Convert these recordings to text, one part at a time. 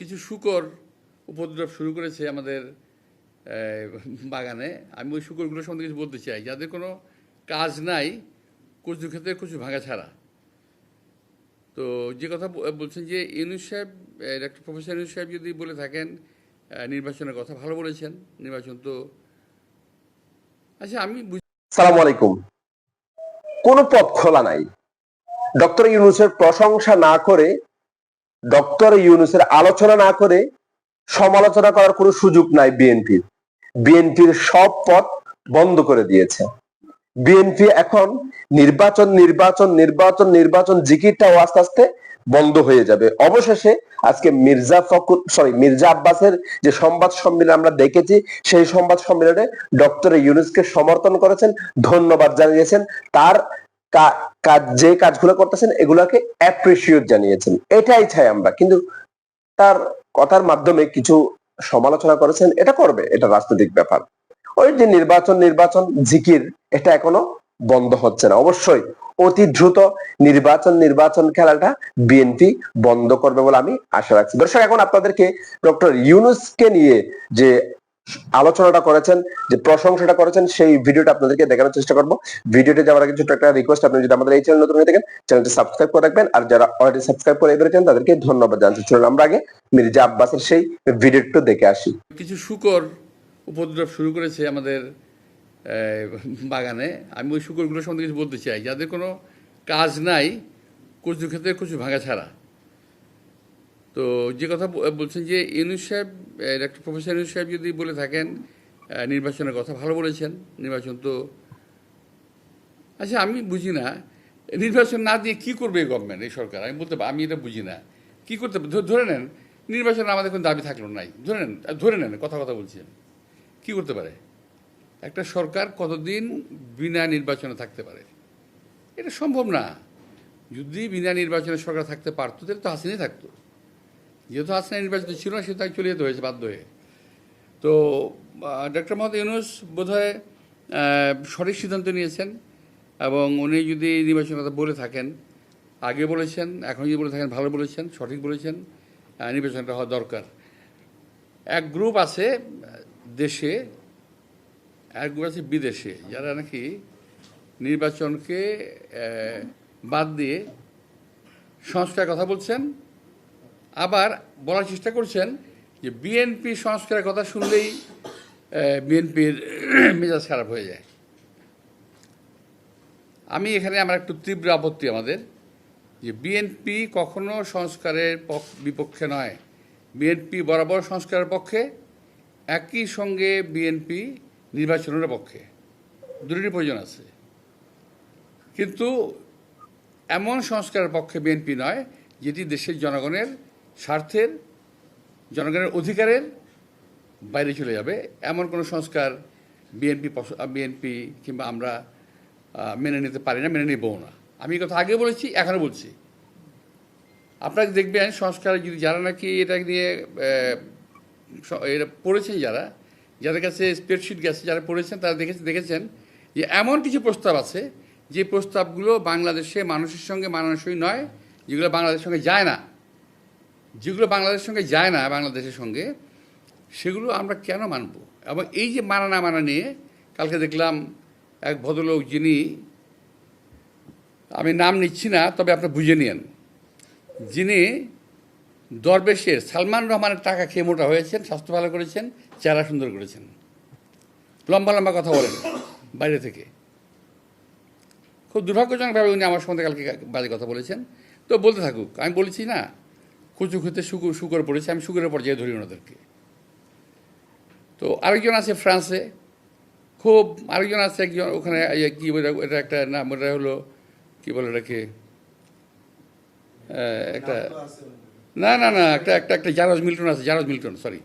কিছু শুকর উপদ্রব শুরু করেছে আমাদের বাগানে। আমি ওই শুকরগুলো সম্বন্ধে কিছু বলতে চাই। যাদের কোনো কাজ নাই কচু ক্ষেত্রে কচু ভাঙা ছাড়া। তো যে কথা বলছেন যে ইউনুস সাহেব ডাক্তার প্রফেসর ইউনুস সাহেব যদি বলে থাকেন নির্বাচনের কথা ভালো বলেছেন। নির্বাচন তো আচ্ছা আমি সালাম আলাইকুম। কোনো পথ খোলা নাই। ডক্টর ইউনুসের প্রশংসা না করে ডক্টর ইউনুসের আলোচনা না করে সমালোচনা করার কোনো সুযোগ নাই বিএনপির বিএনপির সব পথ বন্ধ করে দিয়েছে। বিএনপি এখন নির্বাচন নির্বাচন নির্বাচন নির্বাচন জিকিরটাও আস্তে আস্তে বন্ধ হয়ে যাবে। অবশেষে আজকে মির্জা ফখরুল সরি মির্জা আব্বাসের যে সংবাদ সম্মেলন আমরা দেখেছি, সেই সংবাদ সম্মেলনে ডক্টর ইউনুসকে সমর্থন করেছেন, ধন্যবাদ জানিয়েছেন। তার কাজ যে কাজগুলো করতেছেন, এগুলাকে অ্যাপ্রিসিয়েট জানিয়েছেন। এটাই চাই আমরা। কিন্তু তার কথার মাধ্যমে কিছু সমালোচনা করেছেন, এটা করবে, এটা রাজনৈতিক ব্যাপার। ওই যে নির্বাচন নির্বাচন, জিকির, এটা এখনও বন্ধ হচ্ছে না। অবশ্যই অতি দ্রুত নির্বাচন নির্বাচন খেলাটা বিএনপি বন্ধ করবে বলে আমি আশা রাখছি। দর্শক, এখন আপনাদেরকে ডক্টর ইউনুসকে নিয়ে যে আলোচনাটা করেছেন, যে প্রশংসাটা করেছেন, সেই ভিডিওটা আপনাদেরকে দেখানোর চেষ্টা করব। ভিডিওতে যাওয়ার আগে ছোট্ট একটা রিকোয়েস্ট আপনি যদি আমাদের এই চ্যানেল নতুন হয়ে থাকেন চ্যানেলটি সাবস্ক্রাইব করে রাখবেন। আর যারা অলরেডি সাবস্ক্রাইব করে এবেছেন তাদেরকে ধন্যবাদ জানাচ্ছি। চলুন আমরা আগে মির্জা আব্বাসের সেই ভিডিওটা দেখে আসি। কিছু শুকর উপদ্রব শুরু করেছে আমাদের বাগানে। আমি ওই শুকরগুলো সম্বন্ধে কিছু বলতে চাই। যাদের কোনো কাজ নাই কচু ক্ষেত্রে কচু ভাঙা ছাড়া। তো যে কথা বলছেন যে ইউনুস সাহেব ডাক্তার প্রফেসর ইউনুস সাহেব যদি বলে থাকেন নির্বাচনের কথা ভালো বলেছেন, নির্বাচন তো আচ্ছা আমি বুঝি না, নির্বাচন না দিয়ে কি করবে এই গভর্নমেন্ট এই সরকার? আমি বলতে আমি এটা বুঝি না। কি করতে ধরে নেন, নির্বাচন আমাদের কোনো দাবি থাকল নাই। ধরে নেন ধরে নেন, কথা কথা বলছি আমি। কি করতে পারে? একটা সরকার কতদিন বিনা নির্বাচনে থাকতে পারে? এটা সম্ভব না। যদি বিনা নির্বাচনে সরকার থাকতে পারতো, তাহলে তো হাসিনাই থাকতো। যেহেতু হাসিনা নির্বাচিত ছিল না সে তাই চলে যেতে হয়েছে বাধ্য হয়ে। তো ডক্টর মোহাম্মদ ইউনুস বোধহয় সঠিক সিদ্ধান্ত নিয়েছেন এবং উনি যদি নির্বাচনের কথা বলে থাকেন, আগে বলেছেন, এখন যদি বলে থাকেন, ভালো বলেছেন, সঠিক বলেছেন নির্বাচনটা হওয়া দরকার। এক গ্রুপ আছে, দেশে, এক গ্রুপ আছে বিদেশে, যারা নাকি নির্বাচনকে বাদ দিয়ে সংস্কারের কথা বলছেন আবার বলার চেষ্টা করছেন যে বিএনপি সংস্কারের কথা শুনলেই বিএনপির মেজাজ খারাপ হয়ে যায়। আমি এখানে আমার একটু তীব্র আপত্তি আমাদের যে বিএনপি কখনো সংস্কারের পক্ষ- বিপক্ষে নয়। বিএনপি বরাবর সংস্কারের পক্ষে, একই সঙ্গে বিএনপি নির্বাচনের পক্ষে। দুটির প্রয়োজন আছে। কিন্তু এমন সংস্কারের পক্ষে বিএনপি নয়, যেটি দেশের জনগণের স্বার্থের, জনগণের অধিকারের বাইরে চলে যাবে। এমন কোনো সংস্কার বিএনপি বিএনপি কিংবা আমরা মেনে নিতে পারি না, মেনে নিবও না। আমি কথা আগে বলেছি, এখনও বলছি। আপনারা দেখবেন সংস্কারে যদি যারা নাকি এটা নিয়ে এটা পড়েছেন যারা, যাদের কাছে স্প্রেডশিট গেছে, যারা পড়েছেন, তারা দেখেছেন দেখেছেন যে এমন কিছু প্রস্তাব আছে, যে প্রস্তাবগুলো বাংলাদেশে মানুষের সঙ্গে মানানসই নয়, যেগুলো বাংলাদেশের সঙ্গে যায় না। যেগুলো বাংলাদেশের সঙ্গে যায় না, বাংলাদেশের সঙ্গে, সেগুলো আমরা কেন মানব? এবং এই যে মানা না মানা নিয়ে কালকে দেখলাম এক ভদ্রলোক যিনি, আমি নাম নিচ্ছি না, তবে আপনি বুঝে নিন যিনি দরবেশের সালমান রহমানের টাকা খেয়ে মোটা হয়েছেন, স্বাস্থ্য ভালো করেছেন, চেহারা সুন্দর করেছেন। লম্বা লম্বা কথা বলেন বাইরে থেকে। খুব দুর্ভাগ্যজনকভাবে উনি আমার সম্বন্ধে কালকে বাজে কথা বলেছেন। তো বলতে থাকুক, আমি বলেছি না কচু খেতে শুকুর, শুকর পড়েছে, আমি শুকুরের পর্যায়ে ধরি ওনাদেরকে। তো আরেকজন আছে ফ্রান্সে, খুব আরেকজন আছে একজন ওখানে কি বলে, এটা একটা নাম, ওটা হলো, কী বলে এটাকে একটা না না না, একটা একটা একটা জারজ মিল্টন আছে, জারজ মিল্টন সরি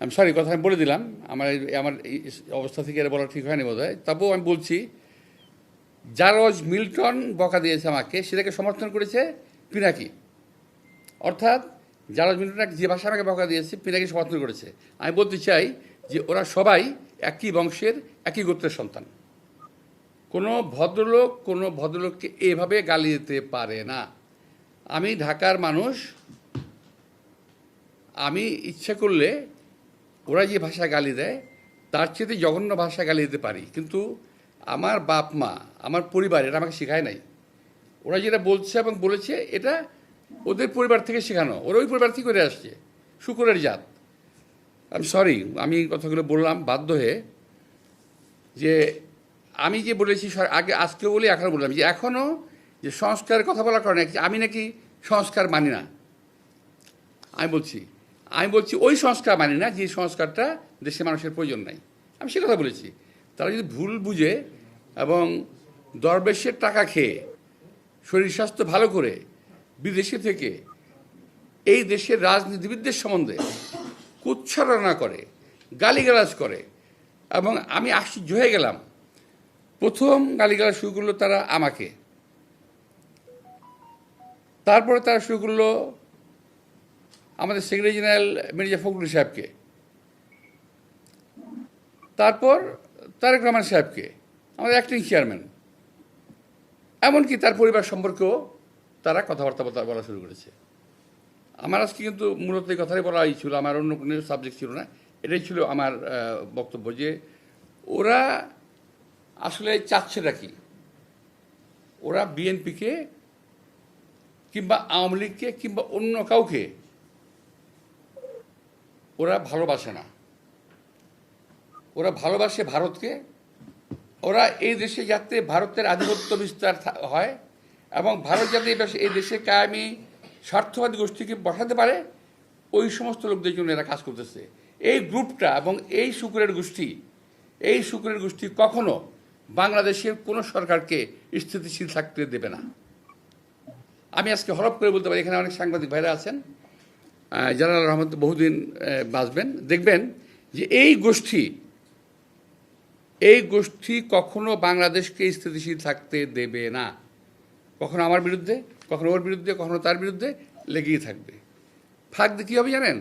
আমি সরি কথা আমি বলে দিলাম, আমার আমার এই অবস্থা থেকে এটা বলা ঠিক হয়নি বোধ হয় তবুও আমি বলছি, জারজ মিল্টন বকা দিয়েছে আমাকে, সেটাকে সমর্থন করেছে পিনাকি। অর্থাৎ যারা মিল্টন যে ভাষা আমাকে বকা দিয়েছে পিনাকি সমর্থন করেছে? আমি বলতে চাই যে ওরা সবাই একই বংশের, একই গোত্রের সন্তান। কোনো ভদ্রলোক, কোনো ভদ্রলোককে এভাবে গালি দিতে পারে না। আমি ঢাকার মানুষ, আমি ইচ্ছা করলে ওরা যে ভাষা গালি দেয়, তার চেয়ে জঘন্য ভাষা গালি দিতে পারি। কিন্তু আমার বাপ মা, আমার পরিবার, এটা আমাকে শেখায় নাই। ওরা যেটা বলছে এবং বলেছে, এটা ওদের পরিবার থেকে শেখানো। ওরা ওই পরিবার থেকে করে আসছে। শুকুরের জাত। আমি সরি আমি কথাগুলো বললাম বাধ্য হয়ে যে আমি যে বলেছি আগে আজকে বলি এখনও বললাম যে এখনও যে সংস্কারের কথা বলার কারণে আমি নাকি সংস্কার মানি না। আমি বলছি আমি বলছি ওই সংস্কার মানি না যে সংস্কারটা দেশের মানুষের প্রয়োজন নাই। আমি সে কথা বলেছি। তারা যদি ভুল বুঝে এবং দরবেশের টাকা খেয়ে শরীর স্বাস্থ্য ভালো করে বিদেশে থেকে এই দেশের রাজনীতিবিদদের সম্বন্ধে কুচ্ছারণা করে, গালিগালাজ করে। এবং আমি আশ্চর্য হয়ে গেলাম। প্রথম গালিগালাজ শুরু করল তারা আমাকে। তারপরে তারা শুরু করল আমাদের সেক্রেটারি জেনারেল মির্জা ফখরুল সাহেবকে। তারপর তারেক রহমান সাহেবকে, আমাদের অ্যাক্টিং চেয়ারম্যান। এমনকি তার পরিবার সম্পর্কেও তারা কথাবার্তা বলা- বলা শুরু করেছে। আমার আজকে কিন্তু মূলত এই কথাই বলাই ছিল, আমার অন্য কোনো সাবজেক্ট ছিল না। এটাই ছিল আমার বক্তব্য যে ওরা আসলে চাচ্ছেটা কি? ওরা বিএনপিকে কিংবা আওয়ামী লীগকে কিংবা অন্য কাউকে ওরা ভালোবাসে না। ওরা ভালোবাসে ভারতকে। ওরা এই দেশে যাতে ভারতের আধিপত্য বিস্তার হয় এবং ভারত যাতে এই দেশে- কায়েমি, স্বার্থবাদী গোষ্ঠীকে বসাতে পারে, ওই সমস্ত লোকদের জন্য এরা কাজ করতেছে। এই গ্রুপটা এবং এই শুকুরের গোষ্ঠী, এই শুকুরের গোষ্ঠী কখনো বাংলাদেশের কোনো সরকারকে স্থিতিশীল থাকতে দেবে না। আমি আজকে হরপ করে বলতে পারি, এখানে অনেক সাংবাদিক ভাইরা আছেন। জালাল রহমান বহুদিন বাঁচবেন। দেখবেন যে এই গোষ্ঠী এই গোষ্ঠী কখনো বাংলাদেশকে স্থিতিশীল থাকতে দেবে না। কখনো আমার বিরুদ্ধে, কখনো ওর বিরুদ্ধে, কখনো তার বিরুদ্ধে লেগেই থাকবে। দিয়ে কী হবে জানেন?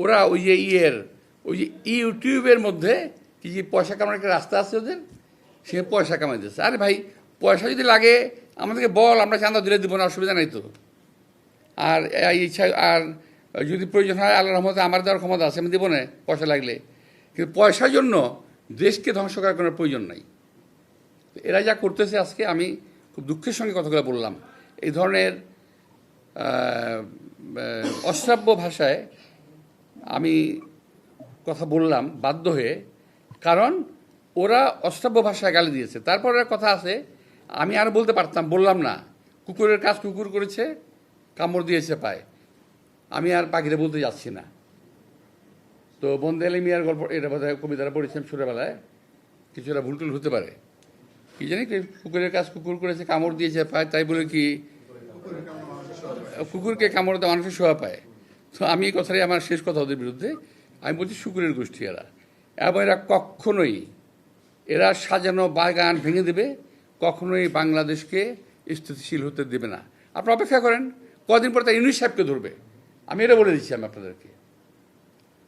ওরা ওই যে ইয়ের, ওই যে ইউটিউবের মধ্যে কি যে পয়সা কামানোর একটা রাস্তা আছে ওদের? সে পয়সা কামাই দিচ্ছে। আরে ভাই, পয়সা যদি লাগে, আমাদেরকে বল, আমরা চাঁদা দিলে দিব না, অসুবিধা নাই তো। আর ইচ্ছা, আর যদি প্রয়োজন হয় আল্লাহ রহমতে আমার দেওয়ার ক্ষমতা আছে, আমি দেবো না পয়সা লাগলে। কিন্তু পয়সার জন্য দেশকে ধ্বংস করার কোনো প্রয়োজন নাই। এরা যা করতেছে আজকে, আমি খুব দুঃখের সঙ্গে কথাগুলো বললাম। এই ধরনের অশ্রাব্য ভাষায় আমি কথা বললাম, বাধ্য হয়ে, কারণ ওরা অশ্রাব্য ভাষায় গালি দিয়েছে। তারপরে কথা আছে, আমি আর বলতে পারতাম, বললাম না। কুকুরের কাজ কুকুর করেছে, কামড় দিয়েছে পায়। আমি আর পাখিরে বলতে যাচ্ছি না। তো বন্দে মিয়ার গল্প, এটা বোধহয় কবিতাটা পড়েছিলাম ছোটোবেলায়, কিছুটা ভুল টুল হতে পারে। কি জানি কুকুরের কাজ কুকুর করেছে কামড় দিয়েছে পায়, তাই বলে কি, কুকুরকে কামড় দেওয়া মানুষের শোয়া পায়। তো আমি এই কথাটাই আমার শেষ কথা ওদের বিরুদ্ধে। আমি বলছি, শুকুরের গোষ্ঠী এরা। এবং এরা কখনোই, এরা সাজানো বাগান ভেঙে দেবে, কখনোই বাংলাদেশকে স্থিতিশীল হতে দেবে না। আপনারা অপেক্ষা করেন, কদিন পর তারা ইউনিস সাহেবকে ধরবে। আমি এটা বলে দিচ্ছি আমি আপনাদেরকে।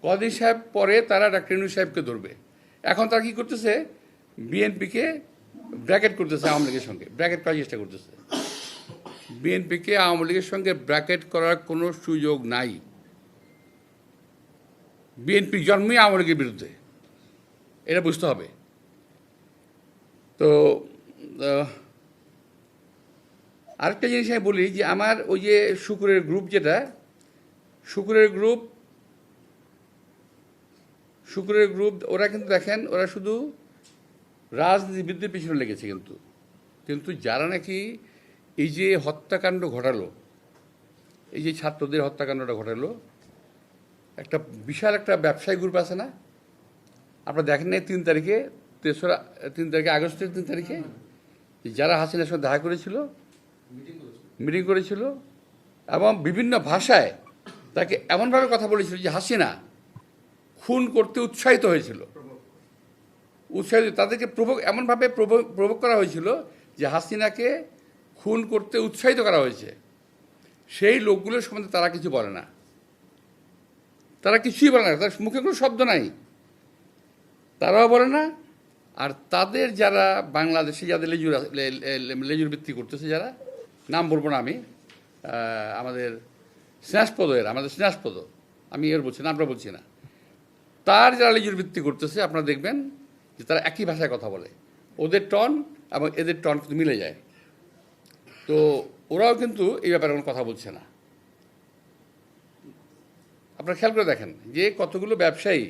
কদিন সাহেব পরে তারা ডাক্তার ইউনুস সাহেবকে ধরবে। এখন তারা কী করতেছে, বিএনপিকে ব্র্যাকেট করতেছে আওয়ামী লীগের সঙ্গে, ব্র্যাকেট করার চেষ্টা করতেছে। বিএনপিকে আওয়ামী লীগের সঙ্গে ব্র্যাকেট করার কোনো সুযোগ নাই। বিএনপি জন্মই আওয়ামী লীগের বিরুদ্ধে, এটা বুঝতে হবে। তো আরেকটা জিনিস আমি বলি যে আমার ওই যে শুকুরের গ্রুপ যেটা, শুকুরের গ্রুপ শুকুরের গ্রুপ, ওরা কিন্তু দেখেন, ওরা শুধু রাজনীতিবিদদের পিছনে লেগেছে কিন্তু। কিন্তু যারা নাকি এই যে হত্যাকাণ্ড ঘটালো এই যে ছাত্রদের হত্যাকাণ্ডটা ঘটালো একটা বিশাল একটা ব্যবসায়ী গ্রুপ আছে না? আপনারা দেখেন নাই তিন তারিখে তেসরা তিন তারিখে আগস্টের তিন তারিখে? যারা হাসিনার সঙ্গে দেখা করেছিল মিটিং করেছিল এবং বিভিন্ন ভাষায় তাকে এমনভাবে কথা বলেছিল যে হাসিনা খুন করতে উৎসাহিত হয়েছিল। উৎসাহিত, তাদেরকে প্রভোগ, এমনভাবে প্রভোগ করা হয়েছিল যে হাসিনাকে খুন করতে উৎসাহিত করা হয়েছে। সেই লোকগুলোর সম্বন্ধে তারা কিছু বলে না। তারা কিছুই বলে না তার মুখে কোনো শব্দ নাই। তারাও বলে না, আর তাদের যারা বাংলাদেশে যাদের লেজুর লেজুর ভিত্তি করতেছে যারা, নাম বলব না আমি আমাদের স্নেহাসপদ এর, আমাদের স্নেহাসপদ, আমি এর বলছি না, আমরা বলছি না। তার যারা লেজুর ভিত্তি করতেছে, আপনারা দেখবেন যে তারা একই ভাষায় কথা বলে। ওদের টন এবং এদের টন কিন্তু মিলে যায়। তো ওরাও কিন্তু এই ব্যাপারে কোনো কথা বলছে না। আপনারা খেয়াল করে দেখেন, যে কতগুলো ব্যবসায়ী,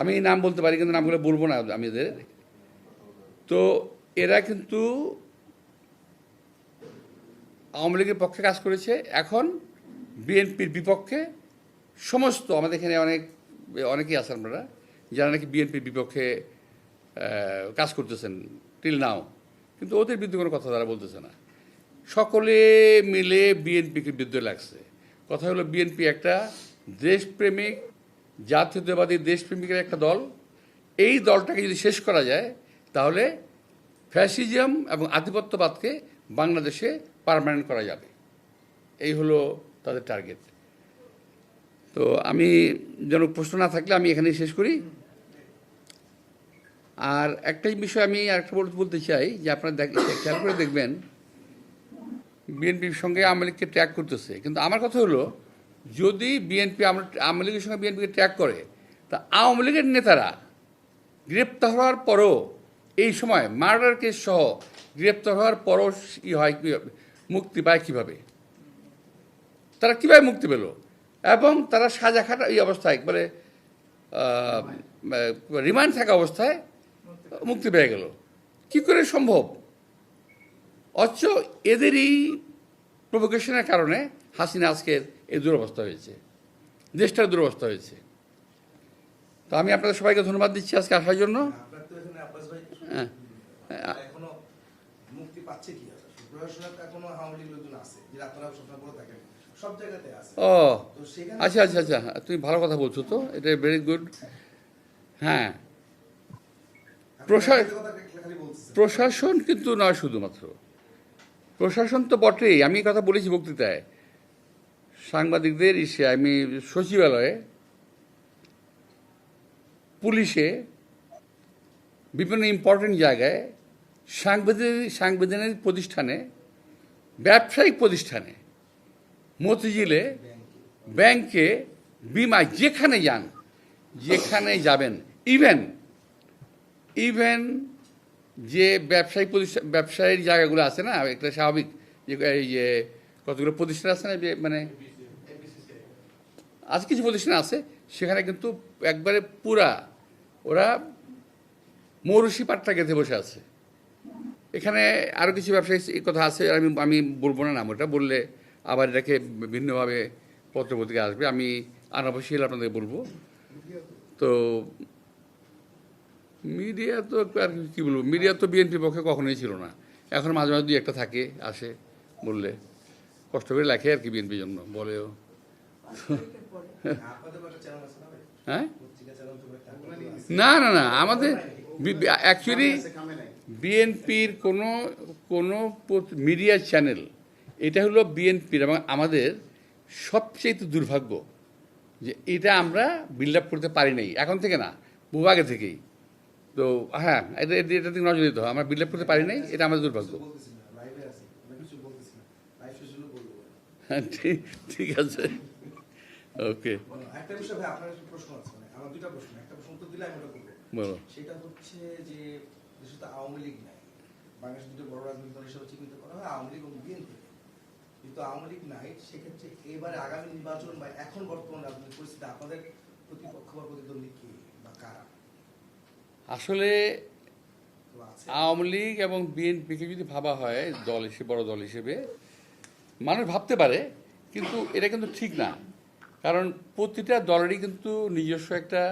আমি নাম বলতে পারি কিন্তু নামগুলো বলব না আমি এদের। তো এরা কিন্তু আওয়ামী লীগের পক্ষে কাজ করেছে। এখন বিএনপির বিপক্ষে সমস্ত আমাদের এখানে অনেক, অনেকেই আছেন আপনারা। যারা নাকি বিএনপির বিপক্ষে কাজ করতেছেন টিল নাও কিন্তু ওদের বিরুদ্ধে কোনো কথা তারা বলতেছে না। সকলে মিলে বিএনপিকে বিরুদ্ধে লাগছে। কথা হলো বিএনপি একটা দেশপ্রেমিক, জাতীয়তাবাদী দেশপ্রেমিকের একটা দল। এই দলটাকে যদি শেষ করা যায়, তাহলে ফ্যাসিজম এবং আধিপত্যবাদকে বাংলাদেশে পার্মানেন্ট করা যাবে। এই হলো তাদের টার্গেট। তো আমি যেন প্রশ্ন না থাকলে আমি এখানেই শেষ করি। আর একটাই বিষয় আমি আরেকটা বলতে চাই, যে আপনারা খেয়াল করে দেখবেন বিএনপির সঙ্গে আওয়ামী লীগকে ট্র্যাক করতেছে। কিন্তু আমার কথা হলো, যদি বিএনপি আওয়ামী লীগের সঙ্গে বিএনপিকে ট্র্যাক করে, তা আওয়ামী লীগের নেতারা গ্রেপ্তার হওয়ার পরও এই সময় মার্ডার কেস সহ গ্রেপ্তার হওয়ার পরও ই হয় মুক্তি পায় কীভাবে? তারা কীভাবে মুক্তি পেল? এবং তারা সাজা খাটা এই অবস্থায় মানে রিমান্ড থাকা অবস্থায় মুক্তি পেয়ে গেল। কি করে সম্ভব? অথচ এদেরই প্রভোকেশনের কারণে হাসিনা আজকের এই দুরবস্থা হয়েছে। দেশটার দুরবস্থা হয়েছে। তো আমি আপনাদের সবাইকে ধন্যবাদ দিচ্ছি আজকে আসার জন্য। হ্যাঁ এখনও মুক্তি পাচ্ছে কি? আছে প্রশাসনের এখনও আওয়ামী লীগ লোকজন আছে যে আপনারা সবসময় বলে থাকেন সব জায়গাতে আছে। ও আচ্ছা আচ্ছা আচ্ছা তুমি ভালো কথা বলছো তো এটা ভেরি গুড হ্যাঁ আপনি প্রশা- একটা কথা খালি বলতেছেন প্রশাসন কিন্তু নয় শুধুমাত্র। প্রশাসন তো বটেই, আমি কথা বলেছি বক্তৃতায়। সাংবাদিকদের ইসে আমি সচিবালয়ে, পুলিশে, বিভিন্ন ইম্পর্টেন্ট জায়গায়, সাংবিধানিক সাংবিধানিক প্রতিষ্ঠানে, ব্যবসায়িক প্রতিষ্ঠানে, মতিঝিলে ব্যাংকে বিমা যেখানে যান, যেখানে যাবেন ইভেন ইভেন যে ব্যবসায়িক প্রতিষ্ঠান ব্যবসায়ীর জায়গাগুলো আছে না, একটা স্বাভাবিক যে, এই যে কতগুলো প্রতিষ্ঠান আছে না, যে মানে আজ কিছু প্রতিষ্ঠান আছে, সেখানে কিন্তু একবারে পুরা ওরা মৌরসি পাট্টা গেঁথে বসে আছে। এখানে আরও কিছু ব্যবসায়ী কথা আছে, আমি আমি বলব না নাম ওটা বললে আবার এটাকে ভিন্নভাবে পত্রপত্রিকা আসবে, আমি আনাবশ্যই আপনাদের বলব। তো মিডিয়া তো আর কি বলব? মিডিয়া তো বিএনপির পক্ষে কখনোই ছিল না। এখন মাঝে মাঝে দুই একটা থাকে, আসে, বললে। কষ্ট করে লেখে আর কি বিএনপির জন্য, বলেও। হ্যাঁ। না না না, আমাদের অ্যাকচুয়ালি বিএনপির কোনো কোনো মিডিয়া চ্যানেল এটা হলো বিএনপির এবং আমাদের সবচেয়ে দুর্ভাগ্য যে এটা আমরা বিল্ড আপ করতে পারি নাই, এখন থেকে না বহু আগে থেকেই। তো হ্যাঁ এটা থেকে নজর দিতে হবে। আমরা বিল্ড আপ করতে পারি নাই এটা আমাদের দুর্ভাগ্য। হ্যাঁ ঠিক ঠিক আছে। ওকে একটা বিষয় ভাই আপনার প্রশ্ন আছে মানে আমার দুইটা প্রশ্ন একটা প্রশ্ন উত্তর দিলে আমি ওটা করব। বলো। সেটা হচ্ছে যে তো আওয়ামী লীগ নাই। বাংলাদেশ দুটো বড় রাজনৈতিক দল হিসেবে চিহ্নিত করা হয় আওয়ামী লীগ এবং বিএনপি। কিন্তু আওয়ামী লীগ নাই সেক্ষেত্রে এবারে আগামী নির্বাচন বা এখন বর্তমান রাজনৈতিক পরিস্থিতি আপনাদের প্রতিপক্ষ বা প্রতিদ্বন্দ্বী কে বা কারা? আসলে আওয়ামী লীগ এবং বিএনপিকে যদি ভাবা হয়, দল হিসেবে, বড় দল হিসেবে, মানুষ ভাবতে পারে, কিন্তু এটা কিন্তু ঠিক না। কারণ প্রতিটা দলেরই কিন্তু নিজস্ব একটা